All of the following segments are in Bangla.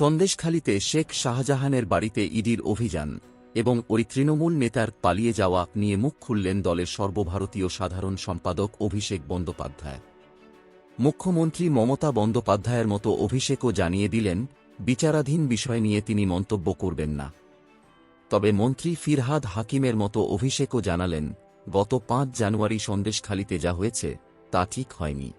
সন্দেশখালিতে শেখ শাহজাহানের বাড়িতে ইডির অভিযান এবং ওই তৃণমূল নেতার পালিয়ে যাওয়া নিয়ে মুখ খুললেন দলের সর্বভারতীয় সাধারণ সম্পাদক অভিষেক বন্দ্যোপাধ্যায়। মুখ্যমন্ত্রী মমতা বন্দ্যোপাধ্যায়ের মতো অভিষেকও জানিয়ে দিলেন, বিচারাধীন বিষয় নিয়ে তিনি মন্তব্য করবেন না। তবে মন্ত্রী ফিরহাদ হাকিমের মতো অভিষেকও জানালেন, গত পাঁচ জানুয়ারি সন্দেশখালিতে যা হয়েছে, তা ঠিক হয়নি।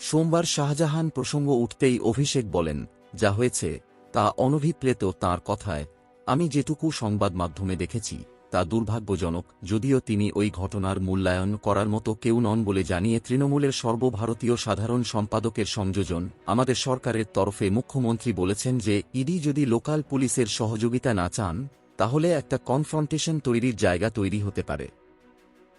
সোমবার শাহজাহান প্রসঙ্গ উঠতেই অভিষেক বলেন যা হয়েছে তা অনভিপ্রেত তাঁর কথায়, আমি যেটুকু সংবাদ মাধ্যমে দেখেছি, তা দুর্ভাগ্যজনক, যদিও তিনি ওই ঘটনার মূল্যায়ন করার মতো কেউ নন বলে জানিয়ে তৃণমূলের সর্বভারতীয় সাধারণ সম্পাদকের সংযোজন আমাদের সরকারের তরফে মুখ্যমন্ত্রী বলেছেন যে, ইডি যদি লোকাল পুলিশের সহযোগিতা না চান, তাহলে একটা কনফ্রন্টেশন তৈরির জায়গা তৈরি হতে পারে।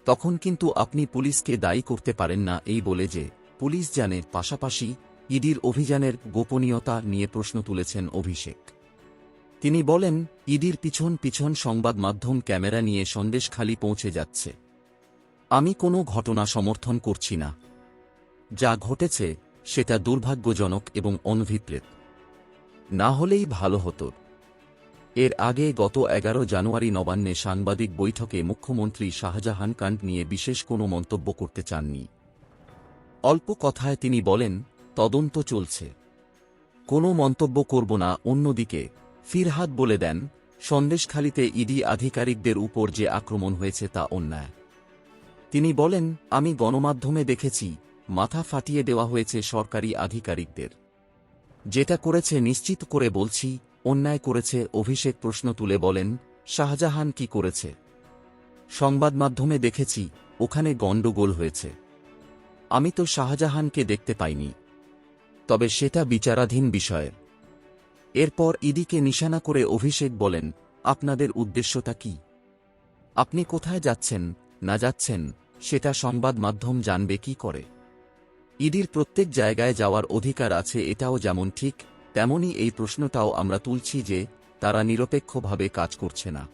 তখন কিন্তু আপনি পুলিশকে দায়ী করতে পারেন না এই বলে যে, পুলিশ জানে পাশাপাশি ইডির অভিযানের গোপনীয়তা নিয়ে প্রশ্ন তুলেছেন অভিষেক। তিনি বলেন, ইডির পিছন পিছন সংবাদ মাধ্যম ক্যামেরা নিয়ে সন্দেশখালি পৌঁছে যাচ্ছে। আমি কোনো ঘটনা সমর্থন করছি না। যা ঘটেছে, সেটা দুর্ভাগ্যজনক এবং অনভিপ্রেত। না হলেই ভালো হতো। এর আগে গত এগারো জানুয়ারি নবান্নে সাংবাদিক বৈঠকে মুখ্যমন্ত্রী শাহজাহান কান্ড নিয়ে বিশেষ কোনো মন্তব্য করতে চাননি। অল্প কথায় তিনি বলেন তদন্ত চলছে। কোনো মন্তব্য করব না, অন্যদিকে, ফিরহাদ বলে দেন, সন্দেশখালিতে ইডি আধিকারিকদের উপর যে আক্রমণ হয়েছে তা অন্যায়। তিনি বলেন, আমি গণমাধ্যমে দেখেছি, মাথা ফাটিয়ে দেওয়া হয়েছে সরকারি আধিকারিকদের। যেটা করেছে নিশ্চিত করে বলছি, অন্যায় করেছে অভিষেক প্রশ্ন তুলে বলেন, শাহজাহান কি করেছে? সংবাদ মাধ্যমে দেখেছি, ওখানে গণ্ডগোল হয়েছে। আমি তো শাহজাহানকে দেখতে পাইনি। তবে সেটা বিচারাধীন বিষয়। এরপর ইডিকে নিশানা করে অভিষেক বলেন, আপনাদের উদ্দেশ্যটা কি? আপনি কোথায় যাচ্ছেন, না যাচ্ছেন, সেটা সংবাদ মাধ্যম জানবে কি করে? ইডির প্রত্যেক জায়গায় যাওয়ার অধিকার আছে, এটাও যেমন ঠিক তেমনই এই প্রশ্নটাও আমরা তুলছি যে, তারা নিরপেক্ষভাবে কাজ করছে না।